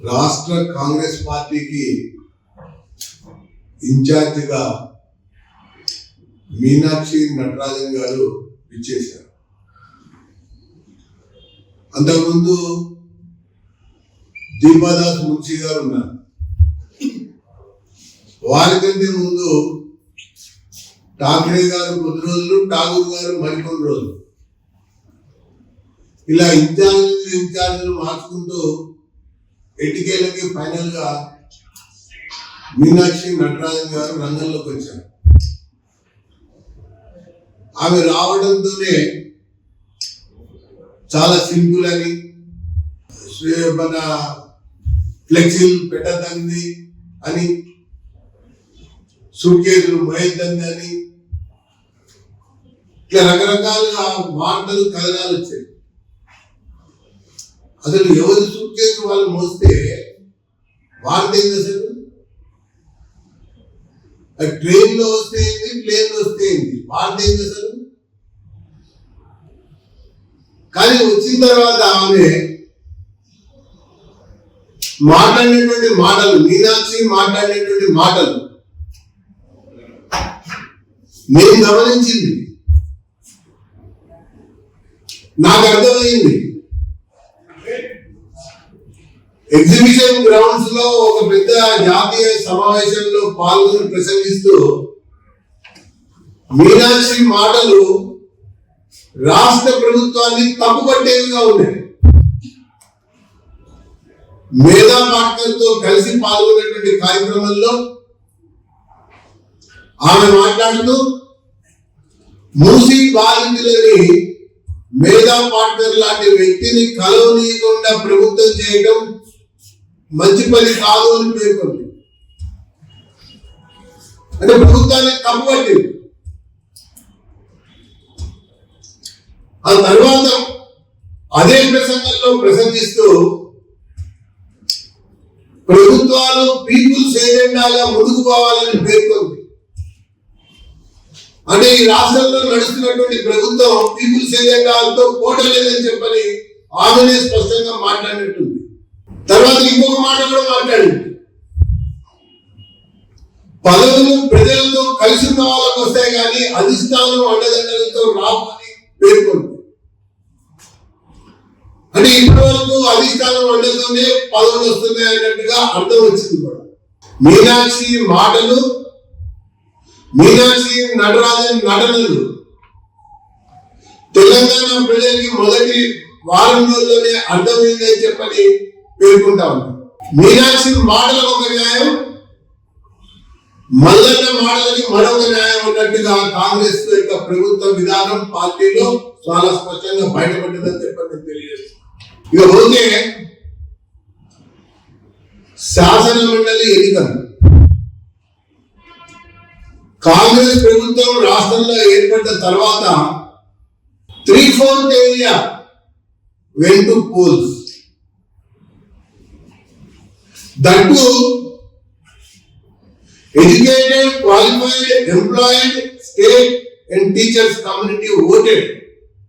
రాష్ట్ర కాంగ్రెస్ పార్టీకి ఇన్ఛార్జిగా మీనాక్షి నటరాజన్ గారు ఇచ్చేశారు అంతకుముందు దీపాదాస్ మున్షి గారు ఉన్నారు. వారికంటే ముందు ఠాక్రే గారు కొద్ది రోజులు ఠాగూర్ గారు మరికొన్ని రోజులు. ఇలా ఇన్ఛార్జీలు ఇన్ఛార్జీలు మార్చుకుంటూ ఎన్నికలకి ఫైనల్గా మీనాక్షి నటరాజన్ గారు రంగంలోకి వచ్చారు. ఆమె రావడంతోనే చాలా సింపుల్ అని మన ఫ్లెక్సిల్ పెట్టదంది అని సూట్ కేసులు మోయద్దంది అని ఇట్లా రకరకాలుగా వార్తలు కథనాలు వచ్చాయి. అసలు ఎవరు సూట్ కేసు వాళ్ళు మోస్తే వాళ్ళు ఏం చేశారు? ట్రైన్లో ట్రైన్లో వస్తే ఏంది? ప్లేన్లో వస్తే ఏంది? వాళ్ళు ఏం చేశారు? కానీ వచ్చిన తర్వాత ఆమె మాట్లాడినటువంటి మాటలు మీనాక్షి మాట్లాడినటువంటి మాటలు నేను గమనించింది. నాకు అర్థమైంది. ఎగ్జిబిషన్ గ్రౌండ్స్లో ఒక పెద్ద జాతీయ సమావేశంలో పాల్గొని ప్రసంగిస్తూ మీనాక్షి మాటలు రాష్ట్ర ప్రభుత్వాన్ని తప్పుపట్టేవిగా ఉన్నాయి. మేధా పాట్కర్తో కలిసి పాల్గొన్నటువంటి కార్యక్రమంలో ఆమె మాట్లాడుతూ మూసి బాధితులని మేధా పాట్కర్ లాంటి వ్యక్తిని కలవనీయకుండా ప్రభుత్వం చేయడం మంచి పని కాదు అని పేర్కొంది అంటే ప్రభుత్వాన్ని కప్పబట్టింది ఆ తర్వాత అదే ప్రసంగంలో ప్రసంగిస్తూ ప్రభుత్వాలు పీపుల్స్ ఏజెండాగా ముందుకు పోవాలని పేర్కొంది. అంటే ఈ రాష్ట్రంలో నడుస్తున్నటువంటి ప్రభుత్వం పీపుల్స్ ఏజెండాలతో పోటలేదని చెప్పని ఆమెనే స్పష్టంగా మాట్లాడినట్టు తర్వాత ఇంకొక మాట కూడా మాట్లాడి పదవులు ప్రజలతో కలిసి ఉన్న వాళ్ళకు వస్తాయి కానీ అధిష్టానం అండదండలతో రావు అని పేర్కొంది. అంటే ఇప్పటి వరకు అధిష్టానం అండతోనే పదవులు వస్తున్నాయి అన్నట్టుగా అర్థం వచ్చింది కూడా. మీనాక్షి మాటలు మీనాక్షి నటరాజన్ నటనలు. తెలంగాణ ప్రజలకి మొదటి వారం రోజుల్లోనే అర్థమైందని చెప్పని పేర్కొంటా ఉంది మీనాక్షి మాటలకు ఒక న్యాయం మల్లన్న మాటలకి మరొక న్యాయం అన్నట్టుగా కాంగ్రెస్ యొక్క ప్రభుత్వ విధానం పార్టీలో చాలా స్పష్టంగా బయటపడ్డదని చెప్పండి నేను ఇక పోతే శాసన మండలి ఎన్నికలు. కాంగ్రెస్ ప్రభుత్వం రాష్ట్రంలో ఏర్పడ్డ తర్వాత three fourth area when to that too educated, qualified, employed, state and teachers community voted.